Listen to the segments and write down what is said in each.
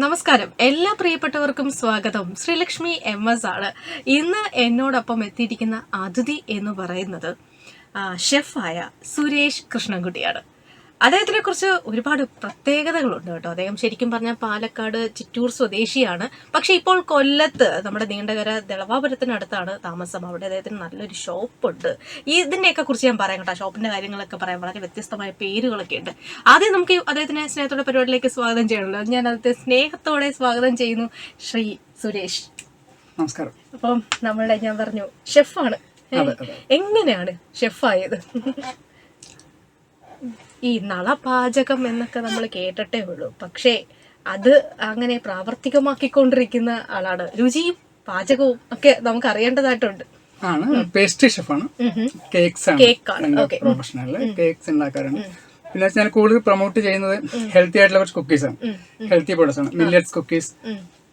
നമസ്കാരം. എല്ലാ പ്രിയപ്പെട്ടവർക്കും സ്വാഗതം. ശ്രീലക്ഷ്മി എം എസ് ആണ്. ഇന്ന് എന്നോടൊപ്പം എത്തിയിരിക്കുന്ന അതിഥി എന്ന് പറയുന്നത് ഷെഫായ സുരേഷ് കൃഷ്ണൻകുട്ടിയാണ്. അദ്ദേഹത്തിനെ കുറിച്ച് ഒരുപാട് പ്രത്യേകതകളുണ്ട് കേട്ടോ. അദ്ദേഹം ശരിക്കും പറഞ്ഞാൽ പാലക്കാട് ചിറ്റൂർ സ്വദേശിയാണ്. പക്ഷെ ഇപ്പോൾ കൊല്ലത്ത് നമ്മുടെ നീണ്ടകര ദളവാപുരത്തിനടുത്താണ് താമസം. അവിടെ അദ്ദേഹത്തിന് നല്ലൊരു ഷോപ്പുണ്ട്. ഇതിനെയൊക്കെ കുറിച്ച് ഞാൻ പറയാം കേട്ടോ. ഷോപ്പിന്റെ കാര്യങ്ങളൊക്കെ പറയാം. വളരെ വ്യത്യസ്തമായ പേരുകളൊക്കെ ഉണ്ട്. ആദ്യം നമുക്ക് അദ്ദേഹത്തിനെ സ്നേഹത്തോടെ പരിപാടിയിലേക്ക് സ്വാഗതം ചെയ്യണമല്ലോ. ഞാൻ അദ്ദേഹത്തെ സ്നേഹത്തോടെ സ്വാഗതം ചെയ്യുന്നു ശ്രീ സുരേഷ്. നമസ്കാരം. അപ്പം നമ്മളെ ഞാൻ പറഞ്ഞു ഷെഫാണ്. എങ്ങനെയാണ് ഷെഫായത്? ഈ നളപാചകം എന്നൊക്കെ നമ്മൾ കേട്ടിട്ടേ ഉള്ളൂ. പക്ഷേ അത് അങ്ങനെ പ്രാവർത്തികമാക്കിക്കൊണ്ടിരിക്കുന്ന ആളാണ്. രുചിയും പാചകവും ഒക്കെ നമുക്ക് അറിയേണ്ടതായിട്ടുണ്ട്. ആണ്. പേസ്ട്രി ഷെഫാണ്. കേക്ക്സ് ആണ് പ്രൊഫഷണൽ. കേക്ക്സ് ഉണ്ടാക്കാറുണ്ട് പിന്നെ ഞാൻ കൂടുതൽ പ്രൊമോട്ട് ചെയ്യുന്നത് ഹെൽത്തി ആയിട്ടുള്ള കുറച്ച് കുക്കീസ് ആണ്. ഹെൽത്തി പ്രോഡക്ട്സ് ആണ്. മില്ലറ്റ്സ് കുക്കീസ്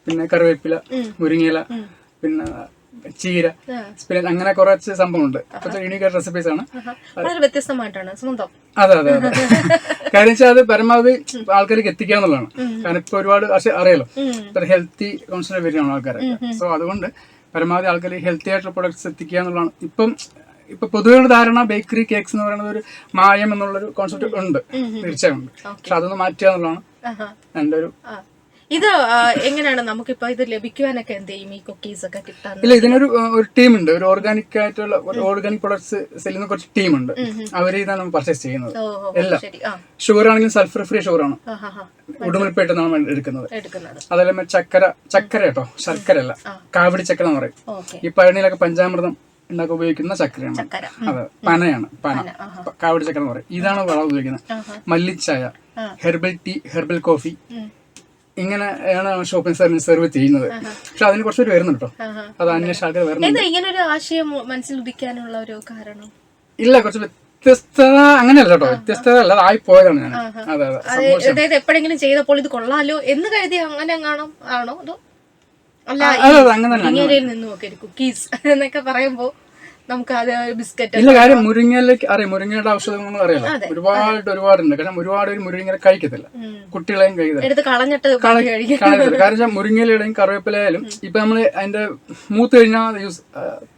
പിന്നെ കറിവേപ്പില മുരിങ്ങയില പിന്നെ ചീര സ്പിനാച്ച് അങ്ങനെ കുറച്ച് സംഭവമുണ്ട് കുറച്ച് യൂണിക് റെസിപ്പീസ് ആണ്. വളരെ വ്യത്യസ്തമായിട്ടാണ്. സ്വന്തം അതെ അതെ അതെ. കാര്യം വെച്ചാൽ അത് പരമാവധി ആൾക്കാർക്ക് എത്തിക്കുക എന്നുള്ളതാണ്. കാരണം ഇപ്പൊ ഒരുപാട് പക്ഷെ അറിയാലോ ഇത്ര ഹെൽത്തി കോൺസെപ്റ്റ് വരികയാണ് ആൾക്കാരെ. സോ അതുകൊണ്ട് പരമാവധി ആൾക്കാർ ഹെൽത്തി ആയിട്ടുള്ള പ്രൊഡക്ട്സ് എത്തിക്കുക എന്നുള്ളതാണ്. ഇപ്പം ഇപ്പൊ പൊതുവെയുള്ള ധാരണ ബേക്കറി കേക്ക്സ് എന്ന് പറയുന്നത് ഒരു മായം എന്നുള്ളൊരു കോൺസെപ്റ്റ് ഉണ്ട്. തീർച്ചയായും ഉണ്ട്. പക്ഷെ അതൊന്ന് മാറ്റുക എന്നുള്ളതാണ് എന്റെ എന്റെ ഒരു. ഇത് എങ്ങനെയാണ് നമുക്കിപ്പോ ഇത് ലഭിക്കുവാനൊക്കെ എന്ത് ചെയ്യും? ഈ കുക്കീസ് ഒക്കെ കിട്ടാൻ ഇല്ല ഇതിനൊരു ഒരു ടീമുണ്ട്. ഒരു ഓർഗാനിക് ആയിട്ടുള്ള ഒരു ഓർഗാനിക് പ്രൊഡക്ട്സ് സെല്ലുന്ന കുറച്ച് ടീമുണ്ട്. അവർ ഇതാണ് നമ്മൾ പർച്ചേസ് ചെയ്യുന്നത് എല്ലാം. ഷുഗർ ആണെങ്കിലും സൾഫർ ഫ്രീ ഷുഗർ ആണ്. ഉടുമൽപേട്ട് നമ്മൾ എടുക്കുന്നത്. അതല്ല ചക്കര ചക്കര കേട്ടോ. ശർക്കര അല്ല കാവടി ചക്കര എന്ന് പറയും. ഈ പഴനിയിലൊക്കെ പഞ്ചാമൃതം ഉണ്ടാക്കി ഉപയോഗിക്കുന്ന ചക്കരയാണ്. ചക്കര. അതെ പനയാണ്. പന. കാവടി ചക്കര എന്ന് പറയും. ഇതാണ് വളം ഉപയോഗിക്കുന്നത്. മല്ലിച്ചായ ഹെർബൽ ടീ ഹെർബൽ കോഫി. ഇങ്ങനെയാണ് ഷോപ്പിംഗ് സെർവീസ് സെർവ് ചെയ്യുന്നത്. പക്ഷെ അതിന് കുറച്ചൊരു വരുന്നുണ്ട്? കേട്ടോ. അത് അന്വേഷണ വരുന്നുണ്ട്. ഇങ്ങനെ ഒരു ആശയം മനസ്സിൽ ഉദിക്കാനുള്ള ഒരു കാരണം? ഇല്ല കുറച്ച് വ്യത്യസ്തത അങ്ങനെയല്ല കേട്ടോ. വ്യത്യസ്തത അല്ല ആയി പോയതാണ് ഞാൻ അതെ അതെ. എപ്പോഴെങ്കിലും ചെയ്തപ്പോൾ ഇത് കൊള്ളാലോ എന്ന് കരുതി അങ്ങനെ അങ്ങാണോ? ആണോ? അതോ? അല്ല അങ്ങനെ കുക്കീസ് എന്നൊക്കെ പറയുമ്പോ നമുക്ക് അത് ബിസ്ക്കറ്റ് ഇല്ല കാര്യം മുരിങ്ങയിലേക്ക് അറിയാം? മുരിങ്ങയുടെ ഔഷധങ്ങൾ അറിയാം ഒരുപാട് ഒരുപാടുണ്ട്. കാരണം ഒരുപാട് പേര് മുരിങ്ങ കഴിക്കത്തില്ല. കുട്ടികളെയും കഴിക്കത്തില്ല. എടുത്ത് കളഞ്ഞിട്ട്. കാരണം മുരിങ്ങയിലും കറിവേപ്പിലയായാലും ഇപ്പൊ നമ്മൾ അതിന്റെ മൂത്ത് കഴിഞ്ഞാൽ യൂസ്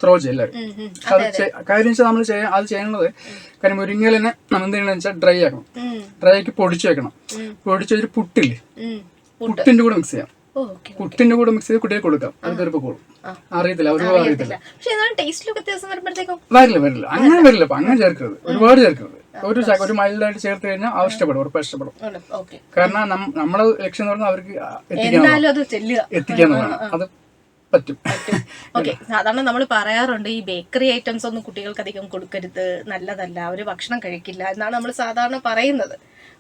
ത്രോ ചെയ്യില്ല കാര്യം വെച്ചാൽ നമ്മൾ ചെയ്യാൻ അത് ചെയ്യേണ്ടത് കാര്യം മുരിങ്ങലിനെ നമ്മൾ എന്ത് ചെയ്യണമെന്ന് വെച്ചാൽ ഡ്രൈ ആക്കണം. ഡ്രൈ ആക്കി പൊടിച്ചു വെക്കണം. പൊടിച്ചൊരു പുട്ടില്ലേ? പുട്ടിന്റെ കൂടെ മിക്സ് ചെയ്യാം. ഓക്കെ കൂടെ മിക്സ് ചെയ്ത് കുട്ടിയെ കൊടുക്കാം. അത് കൂടും അറിയത്തില്ല ഒരു അറിയത്തില്ല. വരില്ല വരില്ല. അങ്ങനെ വരില്ല അങ്ങനെ ചേർക്കരുത്. ഒരുപാട് ചേർക്കരുത്. ഒരു ഒരു മൈൽഡായിട്ട് ചേർത്ത് കഴിഞ്ഞാൽ അവർ ഇഷ്ടപ്പെടും ഉറപ്പ് ഇഷ്ടപ്പെടും. കാരണം നമ്മളെ ലക്ഷ്യം എന്ന് പറഞ്ഞാൽ അവർക്ക് എത്തിക്കാൻ എത്തിക്കാന്നുള്ളതാണ് അത് പറ്റും. ഓക്കെ സാധാരണ നമ്മൾ പറയാറുണ്ട് ഈ ബേക്കറി ഐറ്റംസ് ഒന്നും കുട്ടികൾക്ക് അധികം കൊടുക്കരുത് നല്ലതല്ല അവർ ഭക്ഷണം കഴിക്കില്ല എന്നാണ് നമ്മൾ സാധാരണ പറയുന്നത്.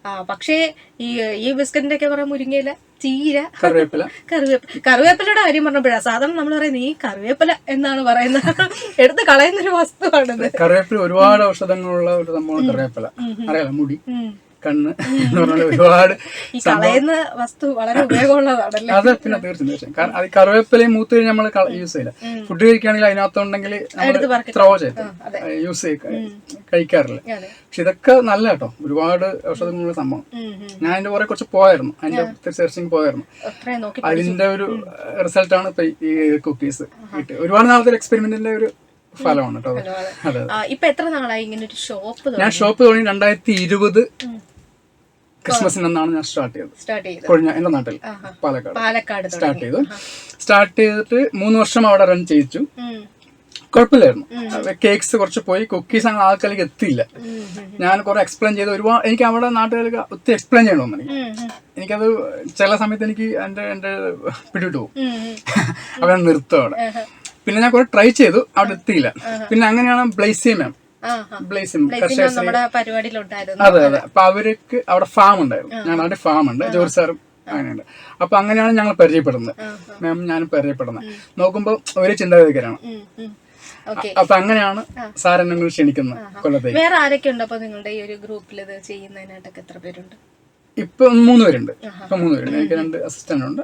ആ പക്ഷേ ഈ ഈ ബിസ്ക്കറ്റിന്റെ ഒക്കെ പറയാൻ മുരിങ്ങയില ചീര കറിവേപ്പില. കറിവേപ്പില. കറിവേപ്പിലയുടെ കാര്യം പറഞ്ഞപ്പോഴാണ് സാധാരണ നമ്മൾ പറയുന്നത് ഈ കറിവേപ്പില എന്നാണ് പറയുന്നത്. എടുത്ത് കളയുന്ന ഒരു വസ്തുവാണിത്. കറിവേപ്പില ഒരുപാട് ഔഷധങ്ങളുള്ള ഒരു സംഭവം കറിവേപ്പില. അറിയാലോ മുടി. കണ്ണ് എന്ന് പറഞ്ഞാൽ ഒരുപാട് കളയുന്ന വസ്തു വളരെ ഉപയോഗമുള്ളതാണല്ലേ? അത് പിന്നെ തീർച്ചയായും തീർച്ചയായും. കാരണം അത് കറിവേപ്പിലയും മൂത്ത് കഴിഞ്ഞാൽ നമ്മൾ യൂസ് ചെയ്യില്ല. ഫുഡ് കഴിക്കുകയാണെങ്കിൽ അതിനകത്തുണ്ടെങ്കിൽ ത്രോ ചെയ്ത് യൂസ് ചെയ്ത് കഴിക്കാറില്ല. പക്ഷെ ഇതൊക്കെ നല്ല കേട്ടോ. ഒരുപാട് ഔഷധങ്ങളുള്ള സംഭവം. ഞാൻ അതിന്റെ പുറകെ കുറച്ച് പോയായിരുന്നു. അതിന്റെ റിസർച്ചിങ് പോയായിരുന്നു. അതിന്റെ ഒരു റിസൾട്ടാണ് ഇപ്പൊ ഈ കുക്കീസ് കിട്ടിയത്. ഒരുപാട് നാളത്തെ എക്സ്പെരിമെന്റിന്റെ ഒരു ഫലമാണ് കേട്ടോ ഇപ്പൊ എത്ര നാളായി ഇങ്ങനെ ഒരു ഷോപ്പ് ഞാൻ ഷോപ്പ് തുടങ്ങി രണ്ടായിരത്തി ഇരുപത് ക്രിസ്മസിനെന്നാണ് ഞാൻ സ്റ്റാർട്ട് ചെയ്തത്. കൊഴിഞ്ഞ എന്റെ നാട്ടിൽ പാലക്കാട് പാലക്കാട് സ്റ്റാർട്ട് ചെയ്തു. സ്റ്റാർട്ട് ചെയ്തിട്ട് മൂന്ന് വർഷം അവിടെ റൺ ചെയ്യിച്ചു. കുഴപ്പമില്ലായിരുന്നു. കേക്ക്സ് കുറച്ച് പോയി കുക്കീസ് അങ്ങനെ ആൾക്കാർക്ക് എത്തിയില്ല. ഞാൻ കുറെ എക്സ്പ്ലെയിൻ ചെയ്ത് ഒരുപാട് എനിക്ക് അവിടെ നാട്ടുകാർക്ക് ഒത്തിരി എക്സ്പ്ലെയിൻ ചെയ്യണമെന്ന് എനിക്ക്. എനിക്കത് ചില സമയത്ത് എനിക്ക് എന്റെ എന്റെ പിടിവിട്ട് പോകും. അവിടെ. നിർത്തും അവിടെ. പിന്നെ ഞാൻ കുറെ ട്രൈ ചെയ്തു അവിടെ എത്തിയില്ല. പിന്നെ അങ്ങനെയാണ് ബ്ലേസിയം മാം ഇതിന് അതെ അതെ. അപ്പൊ അവർക്ക് അവിടെ ഫാം ഉണ്ടായിരുന്നു ഞാൻ അവിടെ ഫാം ഉണ്ട് ജോർജ് സാറും അങ്ങനെയുണ്ട്. അപ്പൊ അങ്ങനെയാണ് ഞങ്ങൾ പരിചയപ്പെടുന്നത്. മാം ഞാൻ പരിചയപ്പെടുന്നത്. നോക്കുമ്പോൾ ഒരു ചിന്താഗതിക്കാരാണ്. അപ്പൊ അങ്ങനെയാണ് സാർ എന്നെ ക്ഷണിക്കുന്നത് കൊല്ലത്തേക്ക്. വേറെ ആരൊക്കെ ഉണ്ട് അപ്പൊ നിങ്ങളുടെ ഈ ഒരു ഗ്രൂപ്പിൽ ഇത് ചെയ്യുന്നതിനായിട്ടൊക്കെ എത്ര പേരുണ്ട്? ഇപ്പൊ മൂന്ന് പേരുണ്ട് ഇപ്പൊ മൂന്ന് പേരുണ്ട് എനിക്ക് രണ്ട് അസിസ്റ്റന്റ് ഉണ്ട്.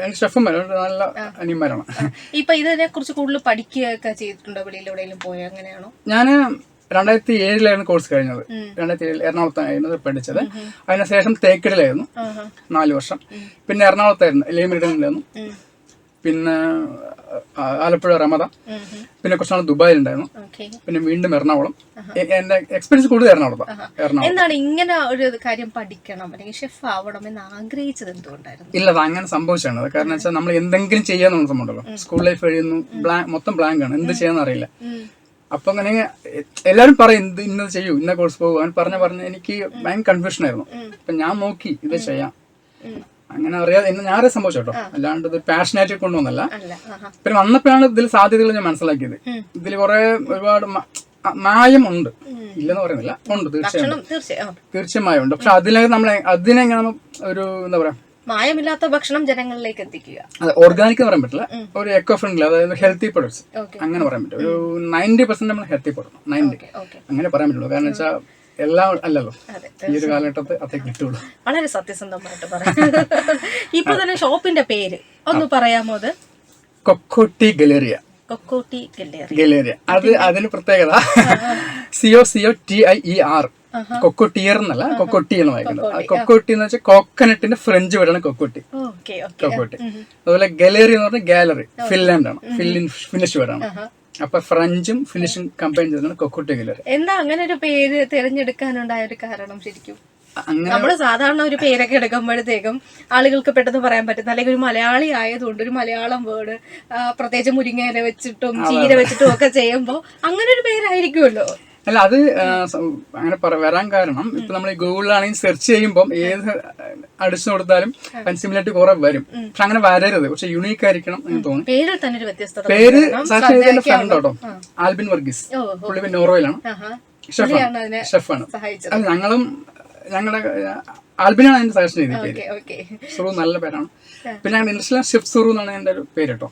എനിക്ക് ഷെഫന്മാരുണ്ട് നല്ല അനിയന്മാരാണ്. ഇപ്പൊ ഇതിനെ കുറിച്ച് കൂടുതൽ പഠിക്കുകയൊക്കെ ചെയ്തിട്ടുണ്ടോ? വെളിയിൽ എവിടെയെങ്കിലും പോയോ? അങ്ങനെയാണോ? ഞാൻ രണ്ടായിരത്തി ഏഴിലായിരുന്നു കോഴ്സ് കഴിഞ്ഞത്. രണ്ടായിരത്തി ഏഴിൽ എറണാകുളത്തായിരുന്നു പഠിച്ചത്. അതിനുശേഷം തേക്കടിലായിരുന്നു. നാല് വർഷം. പിന്നെ എറണാകുളത്തായിരുന്നു. ലേമിരിടനിലായിരുന്നു പിന്നെ ആലപ്പുഴ റമദ. പിന്നെ കുറച്ച് നാൾ ദുബായിൽ ഉണ്ടായിരുന്നു പിന്നെ വീണ്ടും എറണാകുളം. എന്റെ എക്സ്പീരിയൻസ് കൂടുതൽ എറണാകുളത്താണ് എറണാകുളം. എന്താണ് ഇങ്ങനെ ഒരു കാര്യം പഠിക്കണം അല്ലെങ്കിൽ ഷെഫ് ആവണം എന്ന് ആഗ്രഹിച്ചത് എന്തുകൊണ്ടായിരുന്നു? ഇല്ല അത് അങ്ങനെ സംഭവിച്ചാണ് കാരണം വെച്ചാൽ നമ്മൾ എന്തെങ്കിലും ചെയ്യാന്ന് സംഭവമുണ്ടല്ലോ. സ്കൂൾ ലൈഫ് കഴിയുന്നു മൊത്തം ബ്ലാങ്ക് ആണ്. എന്ത് ചെയ്യാന്ന് അറിയില്ല. അപ്പൊ അങ്ങനെ എല്ലാരും പറയും ഇത് ഇന്നത് ചെയ്യൂ ഇന്ന കോഴ്സ് പോകും. അങ്ങനെ പറഞ്ഞ പറഞ്ഞ് എനിക്ക് ഭയങ്കര കൺഫ്യൂഷൻ ആയിരുന്നു. അപ്പൊ ഞാൻ നോക്കി ഇത് ചെയ്യാം. അങ്ങനെ അറിയാതെ എന്നെ ഞാനേ സംഭവിച്ചു കേട്ടോ അല്ലാണ്ട് ഇത് പാഷനായിട്ട് കൊണ്ടുവന്നല്ല. പിന്നെ വന്നപ്പോഴാണ് ഇതിൽ സാധ്യതകൾ ഞാൻ മനസ്സിലാക്കിയത്. ഇതിൽ കുറെ ഒരുപാട് മായം ഉണ്ട്. ഇല്ലെന്ന് പറയുന്നില്ല. ഉണ്ട് തീർച്ചയായും തീർച്ചയായും മായം ഉണ്ട് പക്ഷെ അതിനെ നമ്മൾ അതിനെങ്ങനെ ഒരു എന്താ പറയാ? മായമില്ലാത്ത ഭക്ഷണം ജനങ്ങളിലേക്ക് എത്തിക്കുക. അതെ ഓർഗാനിക് എന്ന് പറയാൻ പറ്റില്ല. ഒരു എക്കോ ഫ്രണ്ട്ലി അതായത് ഹെൽത്തി പ്രൊഡക്ട്സ് അങ്ങനെ പറയാൻ പറ്റും. ഒരു നയന്റി പെർസെന്റ് നമ്മൾ ഹെൽത്തി പ്രൊഡക്റ്റ് നയന്റി അങ്ങനെ പറയാൻ പറ്റുള്ളൂ. കാരണം വെച്ചാൽ എല്ലാം അല്ലല്ലോ. ഈ ഒരു കാലഘട്ടത്തിൽ അതേ കിട്ടുള്ളൂ. വളരെ സത്യസന്ധമായിട്ട് പറയാം. ഇപ്പൊ തന്നെ ഷോപ്പിന്റെ പേര് ഒന്ന് പറയാമോ അത്? Cocotti Galleria. Cocotti galleria. അത് അതിന് പ്രത്യേകത. C O C O T I E R. കൊക്കോട്ടിയർ എന്നല്ല കൊക്കോട്ടി എന്ന് വായിക്കുന്നത്. കൊക്കോട്ടി എന്ന് വെച്ചാൽ കോക്കനട്ടിന്റെ ഫ്രഞ്ച് വേർഡാണ് കൊക്കോട്ടി. കൊക്കോട്ടി. അതുപോലെ ഗലേറി എന്ന് പറഞ്ഞാൽ ഗാലറി ഫിൻലാൻഡ് ആണ് ഫിൻലിൻ ഫിനിഷ് വേർഡാണ് അപ്പൊ ഫ്രഞ്ചും ഫിനിഷും കമ്പൈൻ ചെയ്താണ് കൊക്കോട്ടി ഗലേറി എന്താ അങ്ങനെ ഒരു പേര് തിരഞ്ഞെടുക്കാനുണ്ടായ ഒരു കാരണം ശരിക്കും? നമ്മൾ നമ്മൾ സാധാരണ ഒരു പേരൊക്കെ എടുക്കുമ്പോഴത്തേക്കും ആളുകൾക്ക് പെട്ടെന്ന് പറയാൻ പറ്റും. അല്ലെങ്കിൽ ഒരു മലയാളി ആയതുകൊണ്ട് ഒരു മലയാളം വേർഡ് പ്രത്യേകിച്ച് മുരിങ്ങയില വെച്ചിട്ടും ചീര വെച്ചിട്ടും ഒക്കെ ചെയ്യുമ്പോൾ അങ്ങനെ ഒരു പേരായിരിക്കുമല്ലോ. അല്ല അത് അങ്ങനെ പറ വരാൻ കാരണം ഇപ്പൊ നമ്മൾ ഗൂഗിളിലാണെങ്കിൽ സെർച്ച് ചെയ്യുമ്പോൾ ഏത് അടിച്ചു കൊടുത്താലും സിമിലാരിറ്റി കുറെ വരും. പക്ഷെ അങ്ങനെ വരരുത്. പക്ഷെ യുണീക്ക് ആയിരിക്കണം എന്ന് തോന്നുന്നു. തന്നെ പേര് സെർച്ച് ചെയ്തതിന്റെ ഫ്രണ്ട് കേട്ടോ ആൽബിൻ വർഗീസ്. പുള്ളി നോർവേയിലാണ്. ഷെഫാണ്. ഷെഫാണ്. അത് ഞങ്ങളും ഞങ്ങളുടെ ആൽബിനാണ് അതിന്റെ സജഷൻ ചെയ്ത പേര്. സുറു നല്ല പേരാണ്. പിന്നെ ഞങ്ങളുടെ ഇൻഡസ്ട്രിയൽ ഷിഫ് സുറു എന്നാണ് എന്റെ ഒരു പേര് കേട്ടോ.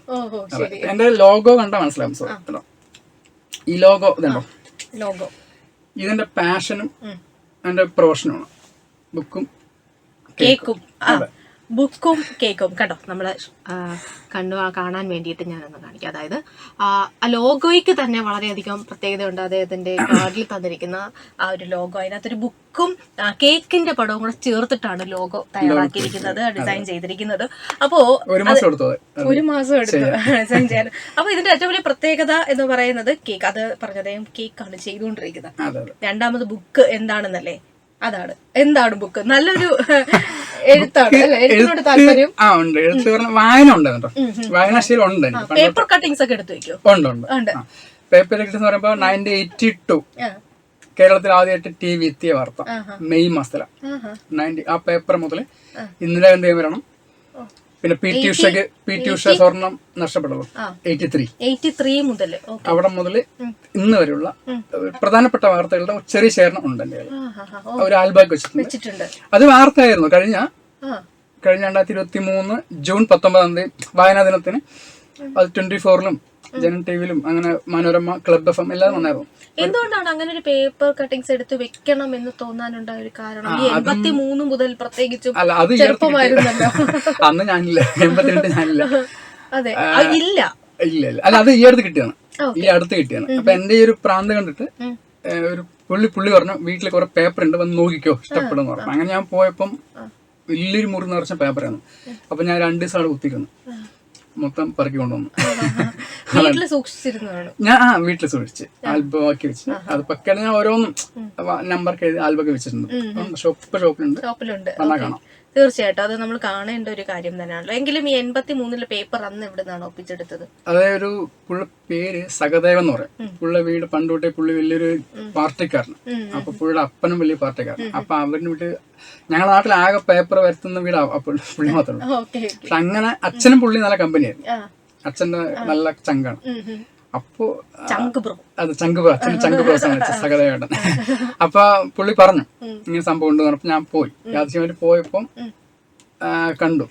എന്റെ ലോഗോ കണ്ടാ മനസ്സിലാവും സുറു ഈ ലോഗോ ഇതുണ്ടോ? ലോഗോ ഇതിന്റെ പാഷനും എന്റെ പ്രൊഫഷനുമാണ് ബുക്കും കേക്കും. ബുക്കും കേക്കും കേട്ടോ നമ്മൾ ആ, കണ്ടു കാണാൻ വേണ്ടിയിട്ട് ഞാനൊന്ന് കാണിക്കാം. അതായത് ആ ലോഗോയ്ക്ക് തന്നെ വളരെയധികം പ്രത്യേകതയുണ്ട് അദ്ദേഹത്തിന്റെ കാർഡിൽ തന്നിരിക്കുന്ന ആ ഒരു ലോഗോ. അതിനകത്തൊരു ബുക്കും കേക്കിന്റെ പടവും കൂടെ ചേർത്തിട്ടാണ് ലോഗോ തയ്യാറാക്കിയിരിക്കുന്നത് ഡിസൈൻ ചെയ്തിരിക്കുന്നത്. അപ്പോ ഒരു മാസം എടുത്തു. ഡിസൈൻ ചെയ്യാൻ. അപ്പൊ ഇതിന്റെ ഏറ്റവും വലിയ പ്രത്യേകത എന്ന് പറയുന്നത് കേക്ക്. അത് പറഞ്ഞ അദ്ദേഹം കേക്കാണ് ചെയ്തുകൊണ്ടിരിക്കുന്നത്. രണ്ടാമത് ബുക്ക് എന്താണെന്നല്ലേ? അതാണ്. എന്താണ് ബുക്ക് നല്ലൊരു എഴുത്താണ് എഴുത്തിനോട് താല്പര്യം? ആ ഉണ്ട്. എഴുത്ത് പറഞ്ഞ വായന ഉണ്ട് കേട്ടോ വായനാശീലം ഉണ്ട് പേപ്പർ കട്ടിങ്സ് ഒക്കെ എടുത്തു വെക്കോ? ഉണ്ട് ഉണ്ട്. പേപ്പർ കട്ടിങ്സ് എന്ന് പറയുമ്പോൾ നയന്റീൻ എയ്റ്റി ടു. കേരളത്തിൽ ആദ്യമായിട്ട് ടി വി എത്തിയ വാർത്ത. മെയ് മാസത്തിലാണ് നയന്റി ആ പേപ്പർ മുതൽ ഇന്ദിരാഗാന്ധി വരണം. പിന്നെ പി ടി ഉഷക്ക് പി ടി ഉഷ സ്വർണം നഷ്ടപ്പെട്ടല്ലോ എയ്റ്റി ത്രീ എയ്റ്റി ത്രീ മുതൽ അവിടെ മുതൽ ഇന്ന് വരെയുള്ള പ്രധാനപ്പെട്ട വാർത്തകളുടെ ചെറിയ ശേഖരണം ഉണ്ട് എന്റെ കയ്യിൽ. ഒരു ആൽബാഗ് വെച്ചിട്ടുണ്ട്. അത് വാർത്തയായിരുന്നു. കഴിഞ്ഞ കഴിഞ്ഞ രണ്ടായിരത്തി ഇരുപത്തി മൂന്ന് ജൂൺ പത്തൊമ്പതാം തീയതി വായനാ ദിനത്തിന് അത് ട്വന്റി ഫോറിലും ജനൻ ടിവിയിലും അങ്ങനെ മനോരമ ക്ലബ് എഫ് എം എല്ലാം വന്നായിരുന്നു എന്തുകൊണ്ടാണ് അങ്ങനെ ഒരു പേപ്പർ കട്ടിങ്സ് എടുത്ത് വെക്കണം എന്ന് തോന്നാനുണ്ടായ ഒരു കാരണം? ഈ എൺപത്തി മൂന്ന് മുതൽ പ്രത്യേകിച്ചും അല്ല അത് ചെറുപ്പമായിരുന്നല്ലോ. അന്ന് ഞാനില്ല. എൺപത്തിരണ്ട് ഞാനില്ല. അതെ. ഇല്ല. ഇല്ല ഇല്ല. അല്ല അത് ഈ അടുത്ത് കിട്ടിയാണ്. ഈ അടുത്ത് കിട്ടിയാണ്. അപ്പൊ എന്റെ ഈ ഒരു പ്രാന്ത് കണ്ടിട്ട് ഒരു പുള്ളി പുള്ളി പറഞ്ഞു വീട്ടിൽ കുറെ പേപ്പർ ഉണ്ട് വന്ന് നോക്കിക്കോ ഇഷ്ടപ്പെടുന്നു പറഞ്ഞു. അങ്ങനെ ഞാൻ പോയപ്പം വലിയൊരു മുറി നിറച്ച പേപ്പറാണ് അപ്പൊ ഞാൻ രണ്ട് ദിവസം അവിടെ കുത്തിക്കുന്നു മൊത്തം പറക്കി കൊണ്ടുവന്നു. ഞാൻ ആ വീട്ടിൽ സൂക്ഷിച്ച്. ആൽബം ആക്കി വെച്ച്. അത് പക്കടെ ഞാൻ ഓരോന്നും നമ്പർ എഴുതി ആൽബം ഒക്കെ വെച്ചിട്ടുണ്ട്. ഷോപ്പ് ഷോപ്പിലുണ്ട്. കാണാം. തീർച്ചയായിട്ടും അത് നമ്മൾ കാണേണ്ട ഒരു കാര്യം തന്നെയാണല്ലോ. എങ്കിലും ഈ എൺപത്തി മൂന്നിലെ പേപ്പർ അന്ന് ഇവിടെ നിന്നാണ് ഒപ്പിച്ചെടുത്തത്? അതായത് ഒരു പുള്ള പേര് സഹദേവൻ എന്ന് പറയും. പുള്ള വീട് പണ്ടോട്ടെ പുള്ളി വലിയൊരു പാർട്ടിക്കാരൻ അപ്പൊ പുള്ളിയുടെ അപ്പനും വലിയ പാർട്ടിക്കാരൻ അപ്പൊ അവരുടെ വീട്ട് ഞങ്ങളുടെ നാട്ടിൽ ആകെ പേപ്പർ വരുത്തുന്ന വീട് പുള്ളി മാത്രമേ പക്ഷെ അങ്ങനെ അച്ഛനും പുള്ളി നല്ല കമ്പനിയായിരുന്നു അച്ഛന്റെ നല്ല ചങ്കാണ്. അപ്പോ അത് ചങ്ക് ബ്രോ, അച്ഛന്റെ ചങ്ക് പ്രോത്സാഹനം വെച്ച സഹദേവേട്ടൻ. അപ്പൊ പുള്ളി പറഞ്ഞു ഇങ്ങനെ സംഭവം ഉണ്ട് പറഞ്ഞപ്പോ ഞാൻ പോയി. യാദൃശ്യമായിട്ട് പോയപ്പോ കണ്ടു.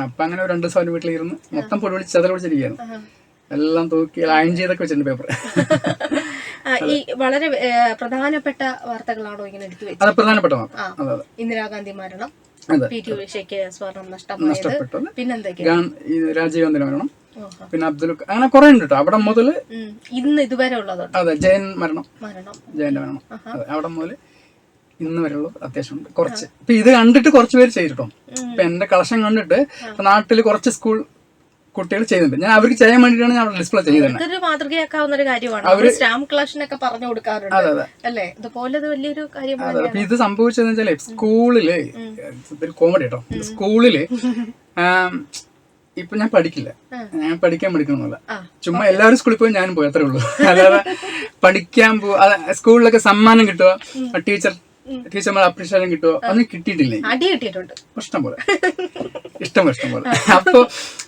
അപ്പൊ അങ്ങനെ ഒരു രണ്ട് ദിവസം അവന്റെ വീട്ടിലിരുന്ന് മൊത്തം പൊടി വിളിച്ച് ചതൽ വിളിച്ചിരിക്കുന്നു എല്ലാം തൂക്കി അയൺ ചെയ്തൊക്കെ വെച്ചിട്ടുണ്ട് പേപ്പർ ഈ വളരെ പ്രധാനപ്പെട്ട വാർത്തകളാണോ ഇങ്ങനെ എടുത്തു വെച്ചത്? പ്രധാനപ്പെട്ട ഇന്ദിരാഗാന്ധി മരണം പി ടി ഉഷയ്ക്ക് സ്വർണം നഷ്ടപ്പെട്ടു. നഷ്ടപ്പെട്ടത് പിന്നെന്തൊക്കെയാ? ഗാൻ- ഈ രാജീവ് ഗാന്ധി മരണം. പിന്നെ അബ്ദുൽ അങ്ങനെ കുറെ ഉണ്ട് കേട്ടോ അവിടെ മുതൽ. ഇന്ന് ഇതുവരെ ഉള്ളതുണ്ട് അതെ ജയൻ മരണം. ജയന്റെ മരണം. അതെ അവിടെ മുതൽ ഇന്ന് വരെയുള്ള അത്യാവശ്യം ഉണ്ട്. കുറച്ച്. ഇപ്പൊ ഇത് കണ്ടിട്ട് കുറച്ച് പേര് ചെയ്തിട്ടോ? ഇപ്പൊ എന്റെ കളക്ഷൻ കണ്ടിട്ട് നാട്ടിൽ നാട്ടിൽ കുറച്ച് സ്കൂൾ കുട്ടികൾ ചെയ്യുന്നുണ്ട്. ഞാൻ അവർക്ക് ചെയ്യാൻ വേണ്ടിയിട്ടാണ് ഞാൻ ഡിസ്പ്ലേ ചെയ്യുന്നത് മാതൃകയാക്കാവുന്ന ഒരു കാര്യമാണ്. സ്റ്റാമ്പ് കളക്ഷൻ ഒക്കെ പറഞ്ഞു കൊടുക്കാറുണ്ട്. അല്ലേ? ഇതുപോലെ ഇത് വലിയൊരു കാര്യമാണ്. ഇത് സംഭവിച്ചതെന്ന് വെച്ചാൽ സ്കൂളിൽ കോമഡി കേട്ടോ സ്കൂളിൽ ഇപ്പൊ ഞാൻ പഠിക്കില്ല. ഞാൻ പഠിക്കാൻ പഠിക്കണമെന്നല്ല. ചുമ്മാ എല്ലാവരും സ്കൂളിൽ പോയി ഞാനും പോയി അത്രേ ഉള്ളൂ. അല്ലാതെ പഠിക്കാൻ പോ അതെ, സ്കൂളിലൊക്കെ സമ്മാനം കിട്ടുക ടീച്ചർ ടീച്ചർമാർ അപ്രീഷിയേഷൻ കിട്ടുക അതൊന്നും കിട്ടിയിട്ടില്ല? ഇഷ്ടം പോലെ. ഇഷ്ടം പോലെ ഇഷ്ടം പോലെ. അപ്പൊ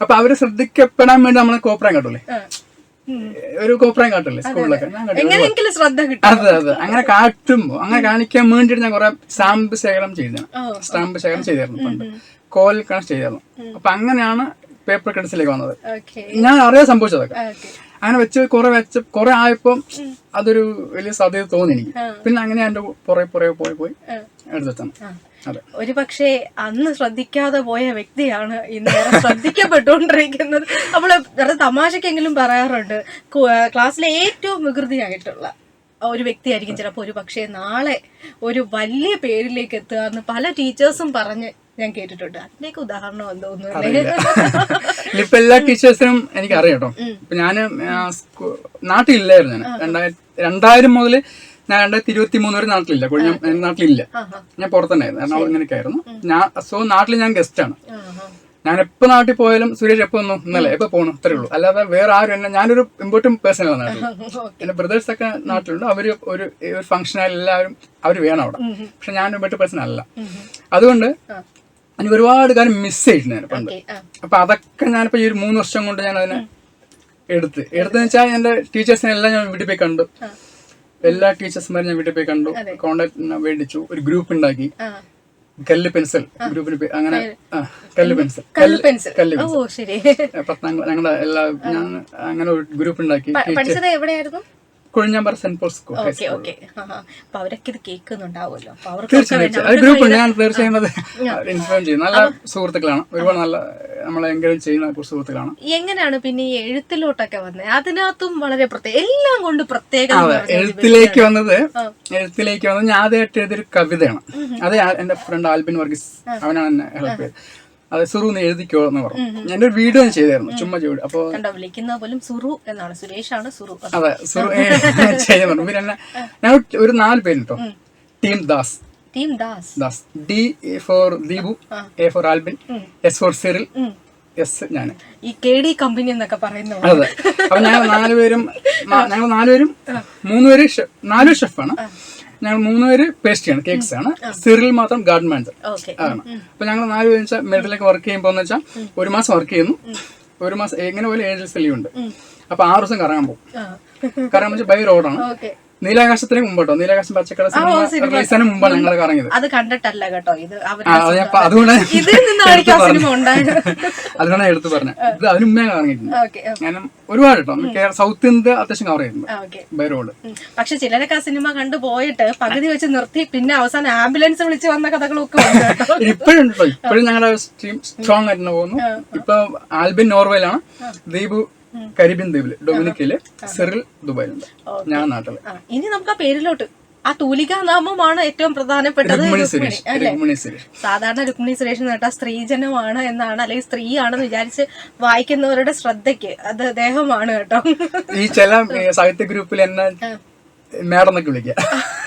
അപ്പൊ അവർ ശ്രദ്ധിക്കപ്പെടാൻ വേണ്ടി നമ്മളെ കോപ്രാൻ കാട്ടൂലേ ഒരു കോപ്രായം കാട്ടില്ലേ സ്കൂളിലൊക്കെ? എങ്ങനെയെങ്കിലും ശ്രദ്ധ കിട്ടും. അതെ അതെ. അങ്ങനെ കാട്ടുമ്പോ അങ്ങനെ കാണിക്കാൻ വേണ്ടിയിട്ട് ഞാൻ കുറെ സ്റ്റാമ്പ് ശേഖരം ചെയ്തിരുന്നു. സ്റ്റാമ്പ് ശേഖരം ചെയ്തായിരുന്നു പണ്ട്. കോൽ കണക്ട് ചെയ്തിരുന്നു. അപ്പൊ അങ്ങനെയാണ് പേപ്പർ ക്രെഡിറ്റ്സിലേക്ക് വന്നത്. ഞാൻ അറിയാൻ സംഭവിച്ചതൊക്കെ. അങ്ങനെ വെച്ച് കുറെ വെച്ച് കുറെ ആയപ്പോ അതൊരു വലിയ സാധ്യത തോന്നി എനിക്ക്. പിന്നെ അങ്ങനെ എന്റെ പുറകെ പുറകെ പോയി പോയി എടുത്തെത്തണം ഒരു പക്ഷേ അന്ന് ശ്രദ്ധിക്കാതെ പോയ വ്യക്തിയാണ് ഇന്ന് ശ്രദ്ധിക്കപ്പെട്ടുകൊണ്ടിരിക്കുന്നത്. നമ്മൾ വേറെ തമാശക്കെങ്കിലും പറയാറുണ്ട്. ക്ലാസ്സിലെ ഏറ്റവും വികൃതിയായിട്ടുള്ള ഒരു വ്യക്തിയായിരിക്കും ചിലപ്പോൾ ഒരു പക്ഷേ നാളെ ഒരു വലിയ പേരിലേക്ക് എത്തുക എന്ന് പല ടീച്ചേഴ്സും പറഞ്ഞ് ഞാൻ കേട്ടിട്ടുണ്ട്. അതിന്റെയൊക്കെ ഉദാഹരണം എന്തോന്നുമില്ലേ ഇപ്പൊ എല്ലാ ടീച്ചേഴ്സിനും എനിക്ക് അറിയാം കേട്ടോ ഇപ്പൊ ഞാൻ നാട്ടിലില്ലായിരുന്നു ഞാൻ. രണ്ടായിരം രണ്ടായിരം മുതൽ ഞാൻ രണ്ടായിരത്തി ഇരുപത്തി മൂന്ന് വരെ നാട്ടിലില്ല. കൊഴിഞ്ഞ ഞാൻ നാട്ടിലില്ല. ഞാൻ പുറത്തുണ്ടായിരുന്നു. എറണാകുളം ഇങ്ങനെയൊക്കെ ആയിരുന്നു ഞാൻ സോ നാട്ടിൽ ഞാൻ ഗസ്റ്റ് ആണ് ഞാൻ എപ്പോ നാട്ടിൽ പോയാലും സുരേഷ് എപ്പോ വന്നു? ഇന്നലെ. എപ്പോ പോകണം അത്രേ ഉള്ളൂ. അല്ലാതെ വേറെ ആരും എന്നെ ഞാനൊരു ഇമ്പോർട്ടന്റ് പേഴ്സൺ ആണ് നാട്ടിൽ എന്റെ ബ്രദേഴ്സ് ഒക്കെ നാട്ടിലുണ്ട്. അവർ ഒരു ഒരു എല്ലാവരും അവർ വേണം അവിടെ. പക്ഷെ ഞാൻ ഇമ്പോർട്ടന്റ് പേഴ്സൺ അല്ല. അതുകൊണ്ട് എനിക്ക് ഒരുപാട് കാര്യം മിസ് ചെയ്തിട്ടുണ്ട് ഞാൻ പണ്ട്. അപ്പൊ അതൊക്കെ ഞാനിപ്പോ ഈ ഒരു മൂന്ന് വർഷം കൊണ്ട് ഞാൻ അതിനെ എടുത്ത്. എടുത്തെന്ന് വെച്ചാൽ എന്റെ ടീച്ചേഴ്സിനെ എല്ലാം ഞാൻ വീട്ടിൽ പോയി കണ്ടു. എല്ലാ ടീച്ചേഴ്സ്മാരും ഞാൻ വീട്ടിൽ പോയി കണ്ടു. കോണ്ടാക്ട് മേടിച്ചു. ഒരു ഗ്രൂപ്പ് ഉണ്ടാക്കി. കല്ല് പെൻസിൽ ഗ്രൂപ്പിന് അങ്ങനെ കല്ല്. പെൻസിൽ കല്ല് പെൻസിൽ കല്ല് പെൻസിൽ ഞങ്ങളുടെ എല്ലാ ഞാൻ അങ്ങനെ ഒരു ഗ്രൂപ്പ് ഉണ്ടാക്കി. Kozhinjampara saint Paul school okay. Okay അപ്പൊ അവരൊക്കെ ഇത് കേൾക്കുന്നുണ്ടാവുമല്ലോ. അപ്പൊ ഗ്രൂപ്പ് ഉണ്ട്. ഞാൻ തീർച്ചയായും അത് ഇൻഫോം ചെയ്യും. നല്ല സുഹൃത്തുക്കളാണ്. ഒരുപാട് നല്ല നമ്മളെ എൻകറേജ് ചെയ്യുന്ന സുഹൃത്തുക്കളാണ്. എങ്ങനെയാണ് പിന്നെ ഈ എഴുത്തിലോട്ടൊക്കെ വന്നത് അതിനകത്തും വളരെ പ്രത്യേക എല്ലാം കൊണ്ട് പ്രത്യേക എഴുത്തിലേക്ക് വന്നത് എഴുത്തിലേക്ക് വന്നത് ഞാൻ ആദ്യമായിട്ട് എഴുതിയൊരു കവിതയാണ്. അത് എന്റെ ഫ്രണ്ട് ആൽബിൻ വർഗീസ് അവനാണ് എന്നെ ഹെൽപ്പ് ചെയ്തത്. അത് സുറു എന്ന് എഴുതിക്കോ എന്ന് പറഞ്ഞു. ഞാൻ ഒരു വീഡിയോ ഞാൻ ചെയ്തായിരുന്നു ചുമ്മാ ചൂട് അപ്പൊ കണ്ടോ വിളിക്കുന്ന പോലും സുറു എന്നാണ്. സുരേഷാണ് സുറു. അതെ സുറു ചെയ്യാൻ പറഞ്ഞു. പിന്നെ ഞാൻ ഒരു നാല് പേര് കേട്ടോ team Das. Team Das. Das. D for Deepu A for Albin S for Cyril S ഞാൻ ഈ കെ ഡി കമ്പനി എന്നൊക്കെ പറയുന്ന പോലെ. അതെ. അപ്പൊ ഞങ്ങൾ നാലുപേരും ഞങ്ങൾ നാലുപേരും മൂന്നുപേരും നാല് ഷെഫാണ്. ഞങ്ങൾ മൂന്നുപേര് പേസ്ട്രിയാണ് കേക്സ് ആണ് സിറിൽ മാത്രം ഗാർഡൻ മാനേജർ ആണ്. അപ്പൊ ഞങ്ങൾ നാല് വെച്ചാൽ മെഡിലേക്ക് വർക്ക് ചെയ്യുമ്പോൾ എന്ന് വെച്ചാൽ ഒരു മാസം വർക്ക് ചെയ്യുന്നു. ഒരു മാസം എങ്ങനെ പോലെ ഏഴ് ദിവസം ലീവ് ഉണ്ട് അപ്പൊ ആറ് ദിവസം കറങ്ങാൻ പോകും. കറങ്ങാൻ വെച്ചാൽ ബൈ റോഡാണ്. നീലാകാശത്തിന് മുമ്പോട്ടോ നീലാകാശം പച്ചക്കട സിനിമ മുമ്പാണ് ഞങ്ങൾ കറങ്ങിയത് അത് കണ്ടിട്ടല്ല കേട്ടോ. ഇത് അതുകൊണ്ടാണ് ഞാൻ എടുത്ത് പറഞ്ഞത്. ഇത് അതിന് മുമ്പേ കറങ്ങിയിട്ടുണ്ട് ഞാൻ ഒരുപാട് കേട്ടോ. കേരള സൗത്ത് ഇന്ത്യ അത്യാവശ്യം കവർ ചെയ്യുന്നു ബൈറോഡ് ബൈ റോഡ് പക്ഷെ ചിലരൊക്കെ ആ സിനിമ കണ്ടു പോയിട്ട് പകുതി വെച്ച് നിർത്തി പിന്നെ അവസാനം ആംബുലൻസ് വിളിച്ച് വന്ന കഥകളൊക്കെ ഇപ്പോഴും ഇപ്പോഴും ഞങ്ങളുടെ സ്ട്രോങ് ആയിട്ട് പോകുന്നു. ഇപ്പൊ ആൽബിൻ നോർവേലാണ് ദീപു കരിബിൻ ദ്വീപിൽ ഡൊമിനിക്കയിൽ സിറിൽ ദുബായിലുണ്ട്. ഞാൻ നാട്ടിൽ. ഇനി നമുക്ക് ആ പേരിലോട്ട്. ആ തൂലിക നാമമാണ് ഏറ്റവും പ്രധാനപ്പെട്ടത് സാധാരണ രുക്മിണി സുരേഷ് നേട്ട സ്ത്രീജനമാണ് എന്നാണ് അല്ലെങ്കിൽ സ്ത്രീയാണെന്ന് വിചാരിച്ച് വായിക്കുന്നവരുടെ ശ്രദ്ധയ്ക്ക് അത് ദേഹമാണ് കേട്ടോ. ഈ ചില സാഹിത്യ ഗ്രൂപ്പിൽ എന്നെ മേഡം എന്നൊക്കെ വിളിക്കുക.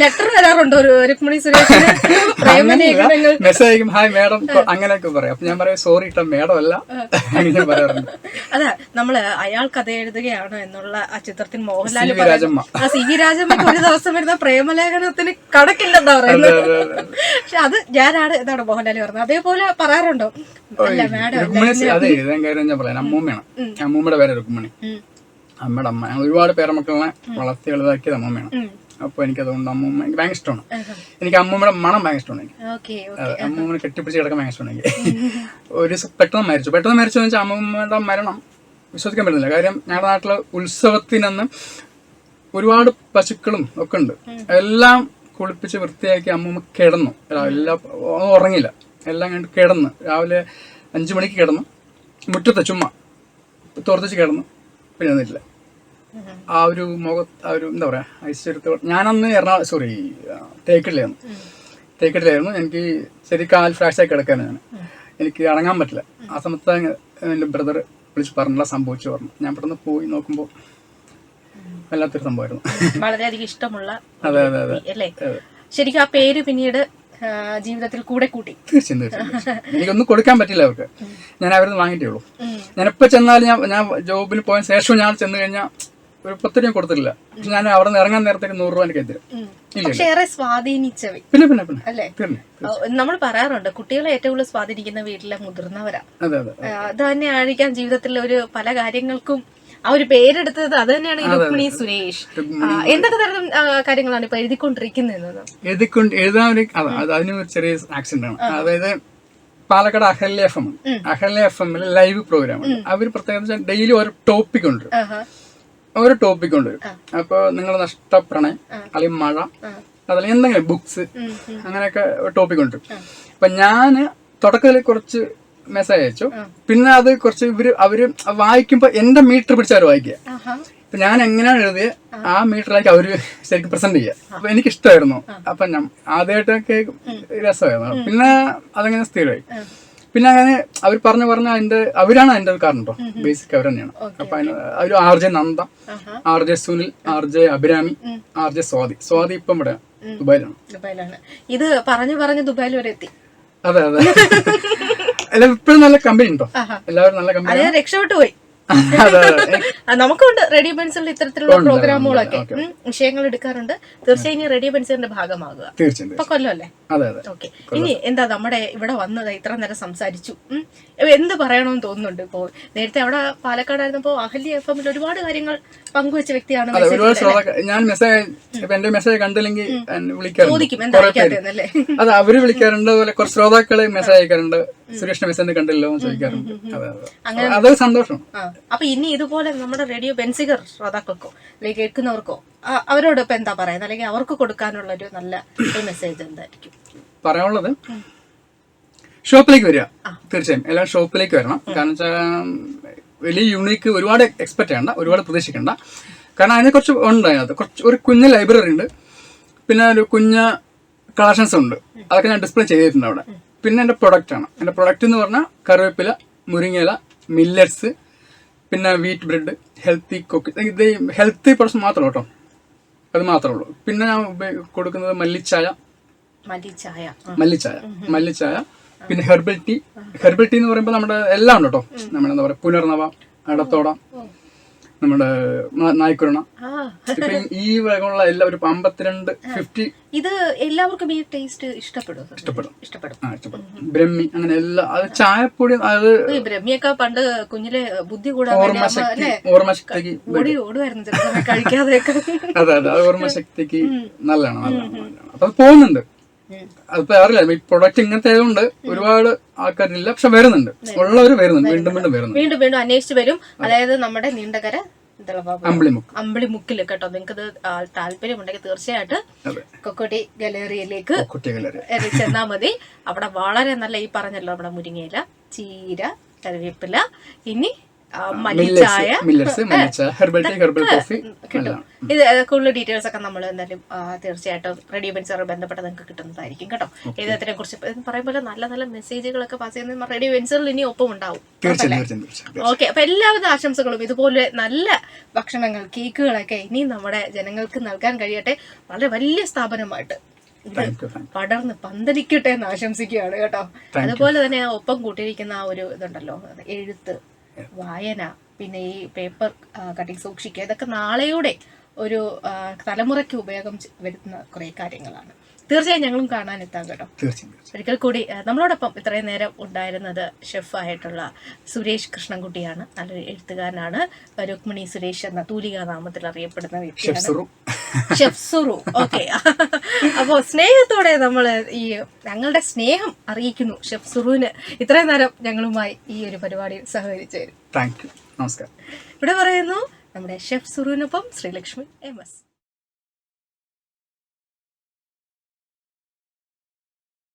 ലെറ്റർ വരാറുണ്ടോ ഒരു രുക്മിണി സുരേഷിന്. പ്രേമലേഖനങ്ങൾ മെസ്സേജ് അയക്കും. ഹായ് മേഡം അങ്ങനെയൊക്കെ പറയും. അപ്പൊ ഞാൻ പറയും സോറി ഇട്ട മേഡം അല്ല. അങ്ങനെ പറയാറുണ്ട്. അതെ നമ്മൾ അയാൾ കഥ എഴുതുകയാണ് എന്നുള്ള ആ ചിത്രത്തിൽ മോഹൻലാൽ ആ സി വി ഒരു ദിവസം വരുന്ന പ്രേമലേഖനത്തിന് കണക്കില്ലെന്നാ പറയുന്നത്. പക്ഷെ അത് ഞാനാണ് എന്താണ് മോഹൻലാൽ പറഞ്ഞത്. അതേപോലെ പറയാറുണ്ടോ. അല്ല മാഡം അതെ കാര്യം ഞാൻ പറയാം. അമ്മൂമ്മയാണ്. അമ്മൂമ്മയുടെ പേര് രുക്മണി അമ്മയുടെ അമ്മ. ഞങ്ങൾ ഒരുപാട് പേരമക്കളെ വളർത്തി വലുതാക്കിയത് അമ്മൂമ്മയാണ്. അപ്പൊ എനിക്ക് അതുകൊണ്ട് അമ്മൂമ്മ എനിക്ക് ഭയങ്കര ഇഷ്ടമാണ്. എനിക്ക് അമ്മൂമ്മയുടെ മണം ഭയങ്കര ഇഷ്ടമാണ് എനിക്ക്. അമ്മൂമ്മനെ കെട്ടിപ്പിടിച്ച് കിടക്കാൻ ഭയങ്കര ഇഷ്ടമാണ് എനിക്ക്. ഒരു പെട്ടെന്ന് മരിച്ചു. പെട്ടെന്ന് മരിച്ചു എന്ന് വെച്ചാൽ അമ്മൂമ്മയുടെ മരണം വിശ്വസിക്കാൻ പറ്റുന്നില്ല. കാര്യം ഞങ്ങളുടെ നാട്ടിലെ ഉത്സവത്തിനന്ന് ഒരുപാട് പശുക്കളും ഒക്കെ ഉണ്ട്. എല്ലാം കുളിപ്പിച്ച് വൃത്തിയാക്കി അമ്മൂമ്മ കിടന്നു. എല്ലാം ഉറങ്ങില്ല എല്ലാം കണ്ട് കിടന്ന്. രാവിലെ അഞ്ചു മണിക്ക് കിടന്നു. മുറ്റത്തെ ചുമ്മാ. തോർത്തിച്ച് കിടന്നു. പിന്നെ വന്നിട്ടില്ല. ആ ഒരു മുഖ ആ ഒരു എന്താ പറയാ ഐശ്വര്യത്തോടെ ഞാനന്ന് എറണാകുളം സോറി തേക്കടിലായിരുന്നു. തേക്കടിലായിരുന്നു. എനിക്ക് ശരി കാൽ ഫ്രാക്ചറായി കിടക്കാനാണ് ഞാൻ. എനിക്ക് അടങ്ങാൻ പറ്റില്ല. ആ സമയത്ത് എന്റെ ബ്രദർ വിളിച്ച് പറഞ്ഞില്ല സംഭവിച്ചു പറഞ്ഞു. ഞാൻ പെട്ടെന്ന് പോയി നോക്കുമ്പോൾ വല്ലാത്തൊരു സംഭവമായിരുന്നു. വളരെയധികം ഇഷ്ടമുള്ള അതെ അതെ അതെ. ശരിക്കും ആ പേര് പിന്നീട് ജീവിതത്തിൽ കൂടെ കൂട്ടി. തീർച്ചയായും തീർച്ചയായും. എനിക്കൊന്നും കൊടുക്കാൻ പറ്റില്ല അവർക്ക്. ഞാൻ അവരൊന്നും വാങ്ങിയിട്ടേ ഉള്ളൂ. ഞാൻ ചെന്നാൽ ചെന്നാലും ഞാൻ ഞാൻ ജോബിന് പോയതിന് ശേഷം ഞാൻ ചെന്ന് കഴിഞ്ഞാൽ ഒരു പത്ത് രൂപ കൊടുത്തിട്ടില്ല. പക്ഷെ ഞാൻ അവിടെ നിന്ന് ഇറങ്ങാൻ നേരത്തേക്ക് നൂറ് രൂപ എനിക്ക് തരും. ഏറെ സ്വാധീനിച്ച പിന്നെ പിന്നെ പിന്നെ. അല്ലേ? നമ്മൾ പറയാറുണ്ട് കുട്ടികളെ ഏറ്റവും കൂടുതൽ സ്വാധീനിക്കുന്ന വീട്ടിലെ മുതിർന്നവരാ. അതെ തന്നെ ആയിരിക്കാം ജീവിതത്തിൽ ഒരു പല കാര്യങ്ങൾക്കും ആ ഒരു പേരെടുത്തത്. അത് തന്നെയാണ് രുക്മിണി സുരേഷ്. എന്തൊക്കെ തരം കാര്യങ്ങളാണ് ഇപ്പൊ എഴുതിക്കൊണ്ടിരിക്കുന്നത് എഴുതാൻ ഒരു അതിന് ഒരു ചെറിയ ആക്സിഡന്റ് ആണ്. അതായത് Palakkad Ahalya F M Ahalya F എമ്മിൽ ലൈവ് പ്രോഗ്രാം ഉണ്ട്. അവർ പ്രത്യേകിച്ച് ഡെയിലി ഒരു ടോപ്പിക് ഉണ്ട്. ഓരോ ടോപ്പിക് ഉണ്ട്. അപ്പൊ നിങ്ങൾ നഷ്ടപ്രണയം അല്ലെങ്കിൽ മഴ അതല്ലെങ്കിൽ എന്തെങ്കിലും ബുക്സ് അങ്ങനെയൊക്കെ ടോപ്പിക് ഉണ്ട്. അപ്പൊ ഞാൻ തുടക്കത്തിൽ കുറച്ച് മെസ്സേജ് അയച്ചു. പിന്നെ അത് കുറച്ച് ഇവർ അവർ വായിക്കുമ്പോ എന്റെ മീറ്റർ പിടിച്ചവർ വായിക്കുക. അപ്പൊ ഞാൻ എങ്ങനെയാണ് എഴുതിയത് ആ. മീറ്ററിലേക്ക് അവർ ശരിക്കും പ്രസന്റ് ചെയ്യുക. അപ്പൊ എനിക്ക് ഇഷ്ടമായിരുന്നു അപ്പൊ ഞാൻ ആദ്യമായിട്ടൊക്കെ രസമായിരുന്നു. പിന്നെ അതങ്ങനെ സ്ഥിരമായി. പിന്നെ അങ്ങനെ അവർ പറഞ്ഞു പറഞ്ഞ അതിന്റെ അവരാണ് അതിന്റെ കാരണം കേട്ടോ ബേസിക് അവർ തന്നെയാണ്. അപ്പൊ അതിന് R J Nanda R J Sunil R J Abhirami R J Swathi. Swathi ഇപ്പം ഇവിടെ ദുബായിലാണ്. ദുബായിലാണ്. ഇത് പറഞ്ഞു പറഞ്ഞു ദുബായിൽ വരെ എത്തി. അതെ അതെ. എല്ലാവരും ഇപ്പോഴും നല്ല കമ്പനി ഉണ്ടോ എല്ലാവരും നല്ല കമ്പനി രക്ഷപ്പെട്ടു പോയി. നമുക്കുണ്ട് റേഡിയോ പെൻസിലിൽ ഇത്തരത്തിലുള്ള പ്രോഗ്രാമുകളൊക്കെ. വിഷയങ്ങൾ എടുക്കാറുണ്ട്. തീർച്ചയായും ഇനി റേഡിയോ പെൻസിലിന്റെ ഭാഗമാകുക. ഇപ്പൊ കൊല്ലമല്ലേ? ഓക്കെ ഇനി എന്താ നമ്മുടെ ഇവിടെ വന്നത്? ഇത്ര നേരം സംസാരിച്ചു. എന്ത് പറയണമെന്ന് തോന്നുന്നുണ്ട് ഇപ്പോ നേരത്തെ അവിടെ പാലക്കാടായിരുന്നപ്പോ അഹല്യ എഫ് എമ്മിൽ ഒരുപാട് കാര്യങ്ങൾ പങ്കുവെച്ച വ്യക്തിയാണ് ഞാൻ മെസ്സേജ് എന്റെ മെസ്സേജ് കണ്ടില്ലെങ്കിൽ ചോദിക്കും എന്താ അതെ അവർ വിളിക്കാറുണ്ട് അതുപോലെ കുറച്ച് ശ്രോതാക്കൾ മെസ്സേജ് അയക്കാറുണ്ട്. സുരേഷിന്റെ മെസ്സേജ് കണ്ടില്ലോ എന്ന് ചോദിക്കാറുണ്ട്. അതെ അതെ. അതൊരു സന്തോഷം. അപ്പൊ ഇനി ഇതുപോലെ നമ്മുടെ റേഡിയോ ബെൻസികർ ശ്രോതാക്കൾക്കോ അല്ലെങ്കിൽ കേൾക്കുന്നവർക്കോ അവരോട് ഇപ്പൊ എന്താ പറയുന്നത്? അല്ലെങ്കിൽ അവർക്ക് കൊടുക്കാനുള്ള ഒരു നല്ല ഒരു മെസ്സേജ് എന്തായിരിക്കും? പറയാനുള്ളത്? ഷോപ്പിലേക്ക് വരിക. തീർച്ചയായും. എല്ലാം ഷോപ്പിലേക്ക് വരണം. കാരണം വെച്ചാൽ വലിയ യൂണിക്ക് ഒരുപാട് എക്സ്പെക്ട് ചെയ്യണ്ട. ഒരുപാട് പ്രതീക്ഷിക്കണ്ട. കാരണം അതിനെ കുറച്ച് ഉണ്ട് അതിനകത്ത്. കുറച്ച് ഒരു കുഞ്ഞ് ലൈബ്രറി ഉണ്ട്. പിന്നെ ഒരു കുഞ്ഞ് കളക്ഷൻസ് ഉണ്ട്. അതൊക്കെ ഞാൻ ഡിസ്പ്ലേ ചെയ്തിട്ടുണ്ട് അവിടെ. പിന്നെ എന്റെ പ്രൊഡക്റ്റ് ആണ്. എന്റെ പ്രൊഡക്റ്റ് എന്ന് പറഞ്ഞാൽ കറിവേപ്പില മുരിങ്ങയില മില്ലറ്റ്സ് പിന്നെ വീറ്റ് ബ്രെഡ് ഹെൽത്തി കുക്കി ഇത് ഹെൽത്തി പ്രൊഡക്ട്സ് മാത്രമേ കേട്ടോ. അത് മാത്രമേ ഉള്ളൂ. പിന്നെ ഞാൻ കൊടുക്കുന്നത് മല്ലിച്ചായ. മല്ലി ചായ മല്ലിച്ചായ. മല്ലിച്ചായ പിന്നെ ഹെർബൽ ടീ ഹെർബൽ ടീ എന്ന് പറയുമ്പോൾ നമ്മുടെ എല്ലാം ഉണ്ട് കേട്ടോ. നമ്മുടെ എന്താ പറയുക പുനർനവ അടത്തോട. നമ്മുടെ നായ്ക്കുരണ. ഈ വേഗമുള്ള എല്ലാ ഒരു അമ്പത്തിരണ്ട് ഫിഫ്റ്റി ഇത് എല്ലാവർക്കും ഈ ടേസ്റ്റ് ഇഷ്ടപ്പെടും ഇഷ്ടപ്പെടും. ഇഷ്ടപ്പെടും. ആ ഇഷ്ടപ്പെടും. ബ്രഹ്മി അങ്ങനെ എല്ലാ അത് ചായപ്പൊടി അത് ബ്രഹ്മിയൊക്കെ പണ്ട് കുഞ്ഞിലെ ബുദ്ധി കൂടാതെ ഓർമ്മശക്തിക്ക് ഓടി ഓടുമായിരുന്നു കഴിക്കാതെ അതെ അതെ ഓർമ്മശക്തിക്ക് നല്ലതാണ് നല്ലതാണ് നല്ലതാണ്. അപ്പൊ അത് പോകുന്നുണ്ട്. അതിപ്പോ അറിയില്ല. ഈ പ്രൊഡക്റ്റ് ഇങ്ങനത്തെ ആയതുകൊണ്ട് ഒരുപാട് ആൾക്കാരില്ല. പക്ഷെ വരുന്നുണ്ട്. ഉള്ളവര് വരുന്നുണ്ട്. വീണ്ടും വീണ്ടും വരുന്നു വീണ്ടും വീണ്ടും അന്വേഷിച്ച് വരും. അതായത് നമ്മുടെ നീണ്ടകര അമ്പിളിമുക്കിൽ കേട്ടോ. നിങ്ങൾക്ക് ഇത് താല്പര്യമുണ്ടെങ്കിൽ തീർച്ചയായിട്ടും കൊക്കോട്ടി ഗാലറിയിലേക്ക് ചെന്നാ ചെന്നാൽ മതി. അവിടെ വളരെ നല്ല ഈ പറഞ്ഞല്ലോ നമ്മുടെ മുരിങ്ങയില ചീര കറിവേപ്പില. ഇനി മല്ലിച്ചായ ഹെർബൽ ടീ ഹെർബൽ കോഫി. ഇത് കൂടുതൽ ഡീറ്റെയിൽസ് ഒക്കെ നമ്മൾ എന്തായാലും തീർച്ചയായിട്ടും റേഡിയോ ബെൻസർ ബന്ധപ്പെട്ട് നിങ്ങൾക്ക് കിട്ടുന്നതായിരിക്കും കേട്ടോ. ഇതിനെ കുറിച്ച് പറയുമ്പോൾ നല്ല നല്ല മെസ്സേജുകളൊക്കെ പാസ് ചെയ്യുന്ന റേഡിയോ ബെൻസറിൽ ഇനി ഒപ്പം ഉണ്ടാവും. ഓക്കെ അപ്പൊ എല്ലാവിധ ആശംസകളും ഇതുപോലെ നല്ല ഭക്ഷണങ്ങൾ കേക്കുകളൊക്കെ ഇനിയും നമ്മുടെ ജനങ്ങൾക്ക് നൽകാൻ കഴിയട്ടെ. വളരെ വലിയ സ്ഥാപനമായിട്ട് പടർന്ന് പന്തലിക്കട്ടെ എന്ന് ആശംസിക്കുകയാണ് കേട്ടോ. അതുപോലെ തന്നെ ഒപ്പം കൂട്ടിയിരിക്കുന്ന ആ ഒരു ഇതുണ്ടല്ലോ എഴുത്ത്. വായന പിന്നെ ഈ പേപ്പർ കട്ടിങ് സൂക്ഷിക്കുക ഇതൊക്കെ നാളെയുടെ ഒരു തലമുറയ്ക്ക് ഉപയോഗം വരുത്തുന്ന കുറെ കാര്യങ്ങളാണ്. തീർച്ചയായും ഞങ്ങളും കാണാൻ എത്താം കേട്ടോ ഒരിക്കൽ കൂടി നമ്മളോടൊപ്പം ഇത്രയും നേരം ഉണ്ടായിരുന്നത് ഷെഫായിട്ടുള്ള സുരേഷ് കൃഷ്ണൻകുട്ടിയാണ്. നല്ലൊരു എഴുത്തുകാരനാണ്. രുക്മിണി സുരേഷ് എന്ന തൂലിക നാമത്തിൽ അറിയപ്പെടുന്ന വ്യക്തിയാണ്. ഷെഫ് സുറു. ഓക്കെ. അപ്പോ സ്നേഹത്തോടെ നമ്മൾ ഈ ഞങ്ങളുടെ സ്നേഹം അറിയിക്കുന്നു ഷെഫ് സുറുവിന്. ഇത്രയും നേരം ഞങ്ങളുമായി ഈ ഒരു പരിപാടിയിൽ സഹകരിച്ചു തരും താങ്ക് യു. നമസ്കാരം. ഇവിടെ പറയുന്നു നമ്മുടെ ഷെഫ് സുറുവിനൊപ്പം ശ്രീലക്ഷ്മി എം എസ്.